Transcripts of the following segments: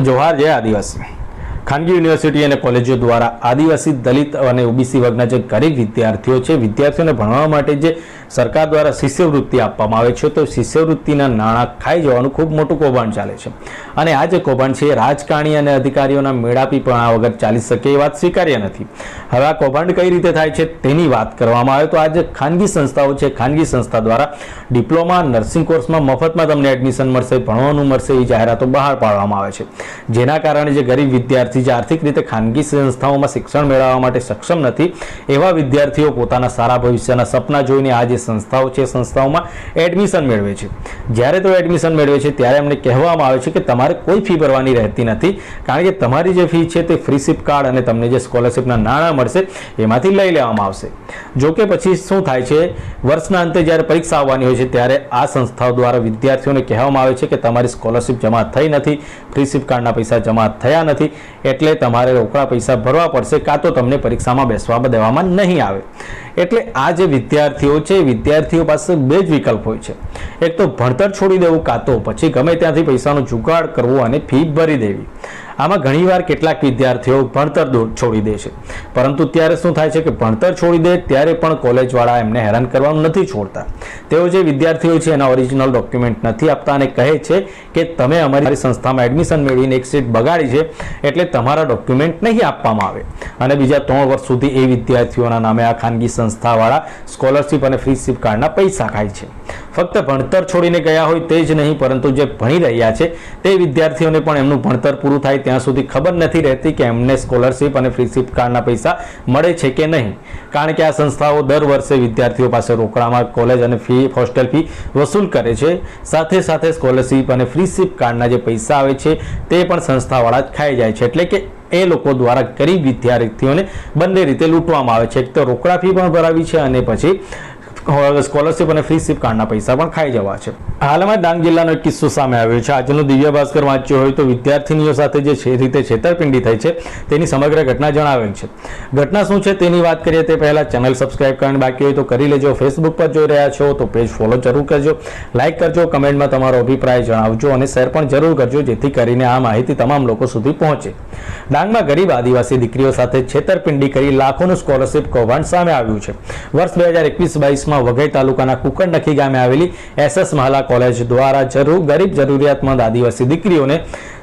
જોહાર જય આદિવાસી. ખાનગી યુનિવર્સિટી અને કોલેજો દ્વારા આદિવાસી દલિત અને ઓબીસી વર્ગના જે ગરીબ વિદ્યાર્થીઓ છે, વિદ્યાર્થીઓને ભણવા માટે જે સરકાર દ્વારા શિષ્યવૃત્તિ આપવામાં આવે છે, તો શિષ્યવૃત્તિના નાણાં ખાઈ જવાનું ખૂબ મોટું કૌભાંડ ચાલે છે. અને આ જે કૌભાંડ છે, એ રાજકારણી અને અધિકારીઓના મેળાપીપણા વગર ચાલી શકે એ વાત સ્વીકાર્ય નથી. હવે આ કૌભાંડ કઈ રીતે થાય છે તેની વાત કરવામાં આવે, તો આ જે ખાનગી સંસ્થાઓ છે, ખાનગી સંસ્થા દ્વારા ડિપ્લોમા નર્સિંગ કોર્સમાં મફતમાં તમને એડમિશન મળશે, ભણવાનું મળશે, એ જાહેરાતો બહાર પાડવામાં આવે છે. જેના કારણે જે ગરીબ વિદ્યાર્થી જે આર્થિક રીતે ખાનગી સંસ્થાઓમાં શિક્ષણ મેળવવા માટે સક્ષમ નથી, એવા વિદ્યાર્થીઓ પોતાના સારા ભવિષ્યના સપના જોઈને આ જે સંસ્થાઓ છે, સંસ્થાઓમાં એડમિશન મેળવે છે. જ્યારે તેઓ એડમિશન મેળવે છે, ત્યારે એમને કહેવામાં આવે છે કે તમારે કોઈ ફી ભરવાની રહેતી નથી. કારણ કે તમારી જે ફી છે તે ફ્રીશિપ કાર્ડ અને તમને જે સ્કોલરશિપના નાણાં મળશે, એમાંથી લઈ લેવામાં આવશે. જો પછી શું થાય છે, વર્ષના અંતે જ્યારે પરીક્ષા આવવાની હોય છે, ત્યારે આ સંસ્થાઓ દ્વારા વિદ્યાર્થીઓને કહેવામાં આવે છે કે તમારી સ્કોલરશિપ જમા થઈ નથી ફ્રીશિપ કાર્ડના પૈસા જમા થયા નથી, એટલે તમારે રોકડા પૈસા ભરવા પડશે, કાં તો તમને પરીક્ષામાં બેસવા દેવામાં નહીં આવે. એટલે આ જે વિદ્યાર્થીઓ છે વિદ્યાર્થીઓ પાસે બે જ વિકલ્પ હોય છે. એક તો ભણતર છોડી દેવું કાં તો પછી ગમે ત્યાંથી પૈસાનો જુગાડ કરવો અને ફી ભરી દેવી. આમાં ઘણીવાર કેટલાક વિદ્યાર્થીઓ ભણતર છોડી દે છે. પરંતુ ત્યારે શું થાય છે કે ભણતર છોડી દે ત્યારે પણ કોલેજવાળા એમને હેરાન કરવાનું નથી છોડતા. તેઓ જે વિદ્યાર્થીઓ છે એના ઓરિજિનલ ડોક્યુમેન્ટ નથી આપતા અને કહે છે કે તમે અમારી સંસ્થામાં એડમિશન મેળવીને એક સીટ બગાડી છે એટલે તમારા ડોક્યુમેન્ટ નહીં આપવામાં આવે. અને બીજા ત્રણ વર્ષ સુધી એ વિદ્યાર્થીઓના નામે આ ખાનગી સંસ્થાવાળા સ્કોલરશિપ અને ફ્રીશિપ કાર્ડના પૈસા ખાય છે. ફક્ત ભણતર છોડીને ગયા હોય તે જ નહીં, પરંતુ જે ભણી રહ્યા છે તે વિદ્યાર્થીઓને પણ એમનું ભણતર પૂરું થાય ત્યાં સુધી ખબર નથી રહેતી કે એમને સ્કોલરશિપ અને ફ્રીશિપ કાર્ડના પૈસા મળે છે કે નહીં. કારણ કે આ સંસ્થાઓ દર વર્ષે વિદ્યાર્થીઓ પાસે રોકડામાં કોલેજ અને ફી હોસ્ટેલ ફી વસૂલ કરે છે. સાથે સાથે સ્કોલરશિપ અને ફ્રીશિપ કાર્ડના જે પૈસા આવે છે તે પણ સંસ્થાવાળા જ ખાઈ જાય છે. એટલે કે એ લોકો દ્વારા ગરીબ વિદ્યાર્થીઓને બંને રીતે લૂંટવામાં આવે છે. એક તો રોકડા ફી પણ ભરાવી છે અને પછી સ્કોલરશિપ અને ફ્રીશિપ કાર્ડના પૈસા પણ ખાઈ જવા છે. હાલમાં ડાંગ જિલ્લાનો એક કિસ્સો સામે આવ્યો છે. આજનો દિવ્ય ભાસ્કર વાંચ્યો હોય તો વિદ્યાર્થીનીઓ સાથે જે છે રીતે છેતરપિંડી થઈ છે, તેની સમગ્ર ઘટના જણાવેલ છે. ઘટના શું છે તેની વાત કરીએ તે પહેલાં ચેનલ સબસ્ક્રાઇબ કરવાની બાકી હોય તો કરી લેજો. ફેસબુક પર જોઈ રહ્યા છો તો પેજ ફોલો જરૂર કરજો. લાઇક કરજો કમેન્ટમાં તમારો અભિપ્રાય જણાવજો અને શેર પણ જરૂર કરજો, જેથી કરીને આ માહિતી તમામ લોકો સુધી પહોંચે. ડાંગમાં ગરીબ આદિવાસી દીકરીઓ સાથે છેતરપિંડી કરી લાખોનું સ્કોલરશિપ કૌભાંડ સામે આવ્યું છે. વર્ષ બે હજાર એકવીસ બાવીસમાં વઘઈ તાલુકાના કુકરનખી ગામે આવેલી એસએસ મહાલા કોલેજ દ્વારા જરૂર ગરીબ જરૂરિયાતમંદ આદિવાસી દીકરીઓને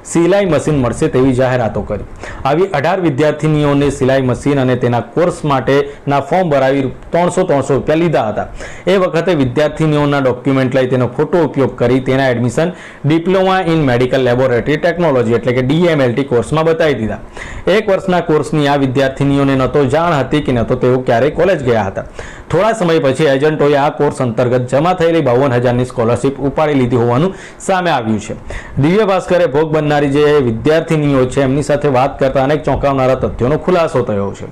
સિલાઈ મશીન મળશે તેવી જાહેરાતો કરી. આવી અઢાર વિદ્યાર્થીનીઓને સિલાઈ મશીન અને તેના કોર્સ માટેના ફોર્મ ભરાવી ત્રણસો ત્રણસો રૂપિયા લીધા હતા. એ વખતે વિદ્યાર્થીનીઓના ડોક્યુમેન્ટ લઈ તેનો ફોટો ઉપયોગ કરી તેના admission diploma in medical laboratory technology એટલે કે ડીએમએલટી કોર્સમાં બતાવી દીધા. એક વર્ષના કોર્સની આ વિદ્યાર્થીનીઓને ન તો જાણ હતી કે ન તો તેઓ ક્યારેય કોલેજ ગયા હતા. થોડા સમય પછી એજન્ટોએ આ કોર્સ અંતર્ગત જમા થયેલી બાવન હજારની સ્કોલરશીપ ઉપાડી લીધી હોવાનું સામે આવ્યું છે. દિવ્ય ભાસ્કરે ભોગ બનનારી જે વિદ્યાર્થીનીઓ છે, એમની સાથે વાત કરતા અનેક ચોંકાવનારા તથ્યોનો ખુલાસો થયો છે.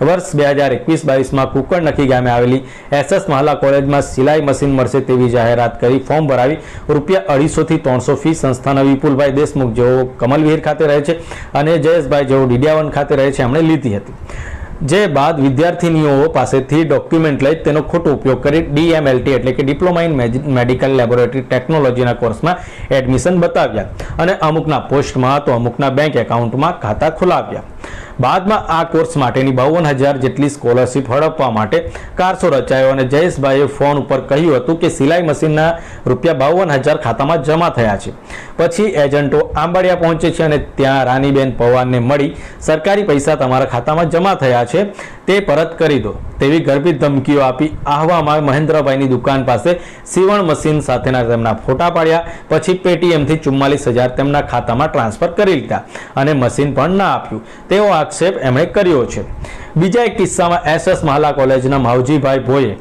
વર્ષ બે હજાર એકવીસ બાવીસમાં કુકરનખી ગામે આવેલી એસએસ મહાલા કોલેજમાં સિલાઈ મશીન મળશે તેવી જાહેરાત કરી ફોર્મ ભરાવી રૂપિયા અઢીસોથી ત્રણસો ફી સંસ્થાના વિપુલભાઈ દેશમુખ જેઓ કમલવીર ખાતે રહે છે અને જયેશભાઈ જેઓ ડીડિયાવન ખાતે રહે છે, એમણે લીધી હતી. જે બાદ વિદ્યાર્થીનીઓ પાસેથી ડોક્યુમેન્ટ લઈ તેનો ખોટો ઉપયોગ કરી ડીએમએલટી એટલે કે ડિપ્લોમા ઇન મેડિકલ લેબોરેટરી ટેકનોલોજીના કોર્સમાં એડમિશન બતાવ્યા અને અમુકના પોસ્ટમાં તો અમુકના બેંક એકાઉન્ટમાં ખાતા ખોલાવ્યા. બાદમાં આ કોર્સ માટેની બાવન હજાર જેટલી સ્કોલરશીપ હડપવા માટે કારસો રચાયો અને જયેશભાઈએ ફોન ઉપર કહ્યું હતું કે સિલાઈ મશીનના રૂપિયા બાવન હજાર ખાતામાં જમા થયા છે. પછી એજન્ટો આંબાડિયા પહોંચે છે અને ત્યાં રાનીબેન પવારને મળી, સરકારી પૈસા તમારા ખાતામાં જમા થયા છે, તે પરત કરી દો. તેવી ગર્ભિત ધમકીઓ આપી આહવામાં મહેન્દ્રભાઈની દુકાન પાસે સીવણ મશીન સાથેના તેમના ફોટા પાડ્યા, પછી પેટીએમથી ચુમ્માલીસ હજાર તેમના ખાતામાં ટ્રાન્સફર કરી લીધા અને મશીન પણ ના આપ્યું. તેવો આક્ષેપ એમણે કર્યો છે. બીજા એક કિસ્સામાં એસએસ મહાલા કોલેજના માવજીભાઈ ભોઈએ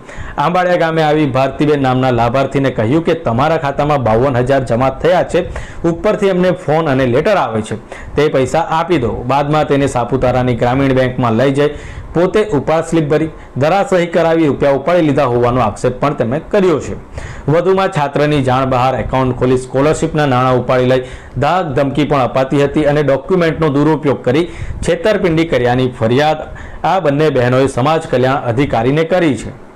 આંબાડિયા ગામે આવી ભારતીબેન નામના લાભાર્થીને કહ્યું કે તમારા ખાતામાં બાવન હજાર જમા થયા છે, ઉપરથી એમને ફોન અને લેટર આવે છે. તે પૈસા આપી દો. બાદમાં તેને સાપુતારાની ગ્રામીણ બેંકમાં લઈ જઈ પોતે ઉપાડ સ્લીપ ભરી ધરાશહી કરાવી રૂપિયા ઉપાડી લીધા હોવાનો આક્ષેપ પણ તેમણે કર્યો છે. વધુમાં છાત્રની જાણ બહાર એકાઉન્ટ ખોલી સ્કોલરશિપના નાણાં ઉપાડી લઈ ધાક ધમકી પણ અપાતી હતી અને ડોક્યુમેન્ટનો દુરુપયોગ કરી છેતરપિંડી કર્યાની ફરિયાદ આ બંને બહેનોએ સમાજ કલ્યાણ અધિકારીને કરી છે.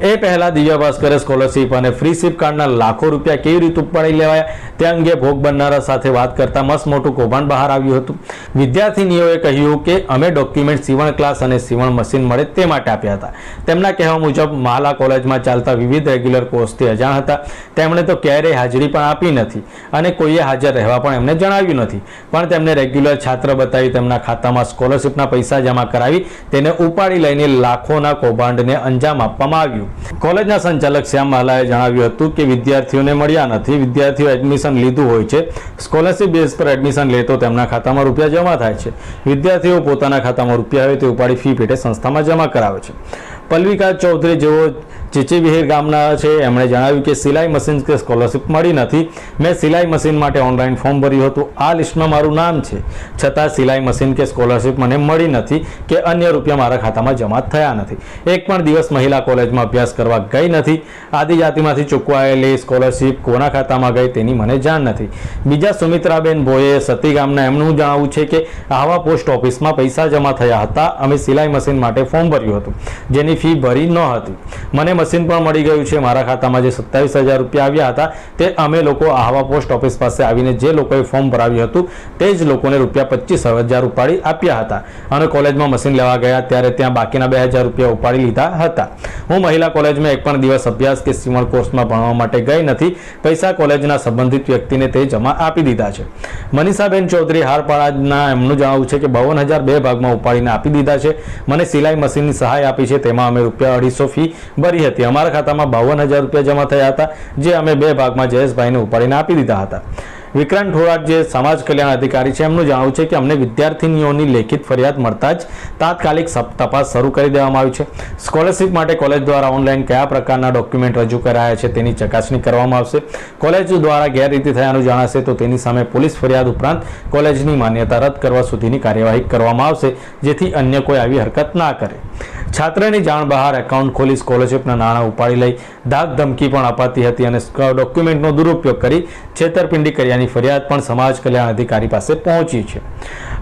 એ પહેલા દિવ્યા ભાસ્કરે સ્કોલરશીપ અને ફ્રી શિપ કાર્ડના લાખો રૂપિયા કેવી રીતે ઉપાડી લેવાયા તે અંગે ભોગ બનનારા સાથે વાત કરતા મસ્ત મોટું કૌભાંડ બહાર આવ્યું હતું. વિદ્યાર્થીનીઓએ કહ્યું કે અમે ડોક્યુમેન્ટ સીવણ ક્લાસ અને સીવણ મશીન મળે તે માટે આપ્યા હતા. તેમના કહેવા મુજબ માલા કોલેજમાં ચાલતા વિવિધ રેગ્યુલર કોર્સથી અજાણ હતા. તેમણે તો ક્યારેય હાજરી પણ આપી નથી અને કોઈએ હાજર રહેવા પણ એમને જણાવ્યું નથી. પણ તેમને રેગ્યુલર છાત્ર બતાવી તેમના ખાતામાં સ્કોલરશીપના પૈસા જમા કરાવી તેને ઉપાડી લઈને લાખોના કૌભાંડને અંજામ આપવામાં આવ્યું કોલેજના સંચાલક શ્યામ માલાએ જણાવ્યું હતું કે વિદ્યાર્થીઓને મળ્યા નથી. વિદ્યાર્થીઓ એડમિશન લીધું હોય છે. સ્કોલરશીપ બેઝ પર એડમિશન લે તો તેમના ખાતામાં રૂપિયા જમા થાય છે. વિદ્યાર્થીઓ પોતાના ખાતામાં રૂપિયા આવે તે ઉપાડી ફી પેટે સંસ્થામાં જમા કરાવે છે. પલ્વિકા ચૌધરી જેઓ ચીચીવિહીર ગામના છે, એમણે જણાવ્યું કે સિલાઈ મશીન કે સ્કોલરશીપ મળી નથી. મેં સિલાઈ મશીન માટે ઓનલાઈન ફોર્મ ભર્યું હતું. આ લિસ્ટમાં મારું નામ છે. છતાં સિલાઈ મશીન કે સ્કોલરશીપ મને મળી નથી કે અન્ય રૂપિયા મારા ખાતામાં જમા થયા નથી. એક પણ દિવસ મહિલા કોલેજમાં અભ્યાસ કરવા ગઈ નથી. આદિજાતિમાંથી ચૂકવાયેલી સ્કોલરશીપ કોના ખાતામાં ગઈ તેની મને જાણ નથી. બીજા સુમિત્રાબેન ભોએ સતી ગામના એમનું જણાવવું છે કે આવા પોસ્ટ ઓફિસમાં પૈસા જમા થયા હતા. અમે સિલાઈ મશીન માટે ફોર્મ ભર્યું હતું. જેની ફી ભરી ન હતી. મને મશીન પણ મળી ગયું છે. મારા ખાતામાં જે સત્તાવીસ હજાર રૂપિયા આવ્યા હતા, તે અમે લોકો આહવા પોસ્ટ ઓફિસ પાસે આવીને જે લોકોએ ફોર્મ ભરાવ્યું હતું, તે જ લોકોને રૂપિયા પચીસ હજાર ઉપાડી આપ્યા હતા અને કોલેજમાં મશીન લેવા ગયા ત્યારે ત્યાં બાકીના બે હજાર રૂપિયા ઉપાડી લીધા હતા. હું મહિલા કોલેજમાં એક પણ દિવસ અભ્યાસ કે સીવણ કોર્સમાં ભણવા માટે ગઈ નથી. પૈસા કોલેજના સંબંધિત વ્યક્તિને તે જમા આપી દીધા છે. મનીષાબેન ચૌધરી હારપાડાના એમનું જણાવવું છે કે બાવન હજાર બે ભાગમાં ઉપાડીને આપી દીધા છે. મને સિલાઈ મશીનની સહાય આપી છે. તેમાં અમે રૂપિયા અઢીસો ફી ભરી હતી. અમારા ખાતામાં બાવન હજાર રૂપિયા જમા થયા હતા, જે અમે બે ભાગમાં જયેશભાઈને ઉપાડીને આપી દીધા હતા. વિક્રાંત થોરાટ જે સમાજ કલ્યાણ અધિકારી છે, એમનું જણાવ્યું છે કે અમને વિદ્યાર્થીનીઓની લેખિત ફરિયાદ મળતા જ તાત્કાલિક તપાસ શરૂ કરી દેવામાં આવી છે. સ્કોલરશીપ માટે કોલેજ દ્વારા ઓનલાઈન કયા પ્રકારના ડોક્યુમેન્ટ રજૂ કરાયા છે તેની ચકાસણી કરવામાં આવશે. કોલેજ દ્વારા ગેરરીતિ થયાનું જણાશે તો તેની સામે પોલીસ ફરિયાદ ઉપરાંત કોલેજની માન્યતા રદ કરવા સુધીની કાર્યવાહી કરવામાં આવશે, જેથી અન્ય કોઈ આવી હરકત ના કરે. છાત્રની જાણ બહાર એકાઉન્ટ ખોલી સ્કોલરશિપના નાણાં ઉપાડી લઈ ધાક ધમકી પણ અપાતી હતી અને ડોક્યુમેન્ટનો દુરુપયોગ કરી છેતરપિંડી કર્યાની ફરિયાદ પણ સમાજ કલ્યાણ અધિકારી પાસે પહોંચી છે.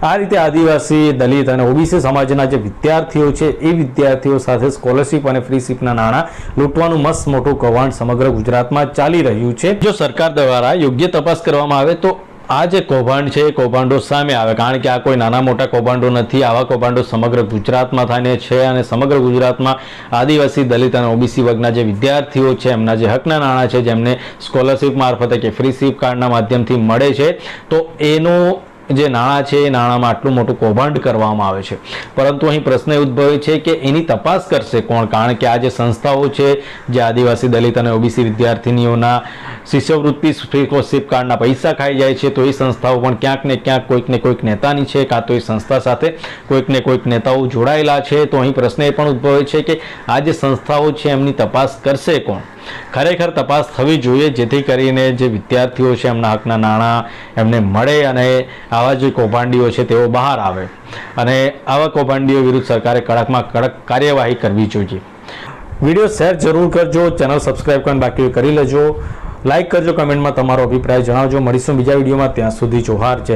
આ રીતે આદિવાસી, દલિત અને ઓબીસી સમાજના જે વિદ્યાર્થીઓ છે, એ વિદ્યાર્થીઓ સાથે સ્કોલરશિપ અને ફ્રીશિપના નાણાં લૂંટવાનું મસ્ત મોટું કૌભાંડ સમગ્ર ગુજરાતમાં ચાલી રહ્યું છે. જો સરકાર દ્વારા યોગ્ય તપાસ કરવામાં આવે તો આ જે કૌભાંડ છે એ કૌભાંડો સામે આવે, કારણ કે આ કોઈ નાના મોટા કૌભાંડો નથી. આવા કૌભાંડો સમગ્ર ગુજરાતમાં થઈને છે અને સમગ્ર ગુજરાતમાં આદિવાસી દલિત અને ઓબીસી વર્ગના જે વિદ્યાર્થીઓ છે, એમના જે હકના નાણાં છે, જેમને સ્કોલરશીપ મારફતે કે ફ્રી શિપ કાર્ડના માધ્યમથી મળે છે, તો એનું જે નાણાં છે એ નાણાંમાં આટલું મોટું કૌભાંડ કરવામાં આવે છે. પરંતુ અહીં પ્રશ્ન ઉદ્ભવે છે કે એની તપાસ કરશે કોણ? કારણ કે આ જે સંસ્થાઓ છે, જે આદિવાસી દલિત અને ઓબીસી વિદ્યાર્થીનીઓના શિષ્યવૃત્તિ સ્કોલરશીપ કાર્ડના પૈસા ખાઈ જાય છે, તો એ સંસ્થાઓ પણ ક્યાંક ને ક્યાંક કોઈક ને કોઈક નેતાની છે, કાં તો એ સંસ્થા સાથે કોઈક ને કોઈક નેતાઓ જોડાયેલા છે. તો અહીં પ્રશ્ન એ પણ ઉદ્ભવે છે કે આ જે સંસ્થાઓ છે, એમની તપાસ કરશે કોણ? ખરેખર તપાસ થવી જોઈએ, જેથી કરીને જે વિદ્યાર્થીઓ છે, એમના હકના નાણાં એમને મળે અને આવા જે કૌભાંડીઓ છે, તેઓ બહાર આવે. અને આવા કૌભાંડીઓ વિરુદ્ધ સરકારે કડકમાં કડક કાર્યવાહી કરવી જોઈએ. વીડિયો શેર જરૂર કરજો, ચેનલ સબસ્ક્રાઈબ કરીને બાકી કરી લેજો. લાઇક કરજો, કમેન્ટમાં તમારો અભિપ્રાય જણાવજો. મળીશું બીજા વિડીયોમાં. ત્યાં સુધી જોહાર. જય